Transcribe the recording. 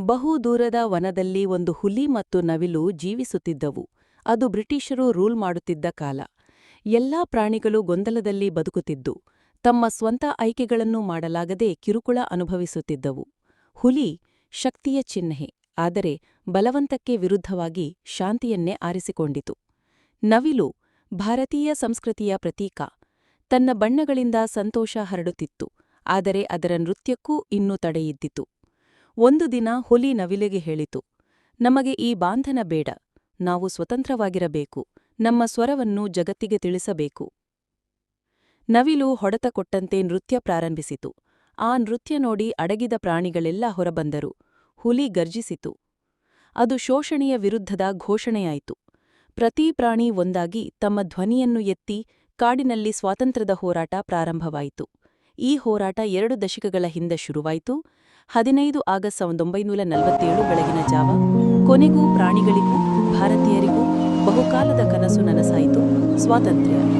ಬಹು ದೂರದ ವನದಲ್ಲಿ ಒಂದು ಹುಲಿ ಮತ್ತು ನವಿಲು ಜೀವಿಸುತ್ತಿದ್ದವು. ಅದು ಬ್ರಿಟಿಷರು ರೂಲ್ ಮಾಡುತ್ತಿದ್ದ ಕಾಲ. ಎಲ್ಲಾ ಪ್ರಾಣಿಗಳು ಗೊಂದಲದಲ್ಲಿ ಬದುಕುತ್ತಿದ್ದು, ತಮ್ಮ ಸ್ವಂತ ಆಯ್ಕೆಗಳನ್ನು ಮಾಡಲಾಗದೆ ಕಿರುಕುಳ ಅನುಭವಿಸುತ್ತಿದ್ದವು. ಹುಲಿ ಶಕ್ತಿಯ ಚಿಹ್ನೆ, ಆದರೆ ಬಲವಂತಕ್ಕೆ ವಿರುದ್ಧವಾಗಿ ಶಾಂತಿಯನ್ನೇ ಆರಿಸಿಕೊಂಡಿತು. ನವಿಲು ಭಾರತೀಯ ಸಂಸ್ಕೃತಿಯ ಪ್ರತೀಕ. ತನ್ನ ಬಣ್ಣಗಳಿಂದ ಸಂತೋಷ ಹರಡುತ್ತಿತ್ತು, ಆದರೆ ಅದರ ನೃತ್ಯಕ್ಕೂ ಇನ್ನೂ ತಡೆಯಿದ್ದಿತು. ಒಂದು ದಿನ ಹುಲಿ ನವಿಲಿಗೆ ಹೇಳಿತು, ನಮಗೆ ಈ ಬಾಂಧನ ಬೇಡ, ನಾವು ಸ್ವತಂತ್ರವಾಗಿರಬೇಕು, ನಮ್ಮ ಸ್ವರವನ್ನು ಜಗತ್ತಿಗೆ ತಿಳಿಸಬೇಕು ನವಿಲು ಹೊಡೆತ ಕೊಟ್ಟಂತೆ ನೃತ್ಯ ಪ್ರಾರಂಭಿಸಿತು. ಆ ನೃತ್ಯ ನೋಡಿ ಅಡಗಿದ ಪ್ರಾಣಿಗಳೆಲ್ಲ ಹೊರಬಂದರು. ಹುಲಿ ಗರ್ಜಿಸಿತು. ಅದು ಶೋಷಣೆಯ ವಿರುದ್ಧದ ಘೋಷಣೆಯಾಯಿತು. ಪ್ರತಿ ಪ್ರಾಣಿ ಒಂದಾಗಿ ತಮ್ಮ ಧ್ವನಿಯನ್ನು ಎತ್ತಿ ಕಾಡಿನಲ್ಲಿ ಸ್ವಾತಂತ್ರ್ಯದ ಹೋರಾಟ ಪ್ರಾರಂಭವಾಯಿತು. ಈ ಹೋರಾಟ ಎರಡು ದಶಕಗಳ ಹಿಂದೆ ಶುರುವಾಯಿತು. ಹದಿನೈದು ಆಗಸ್ಟ್ ಸಾವಿರದ ಒಂಬೈನೂರ ನಲವತ್ತೇಳು ಬೆಳಗಿನ ಜಾವ ಕೊನೆಗೂ ಪ್ರಾಣಿಗಳಿಗೂ ಭಾರತೀಯರಿಗೂ ಬಹುಕಾಲದ ಕನಸು ನನಸಾಯಿತು. ಸ್ವಾತಂತ್ರ್ಯ.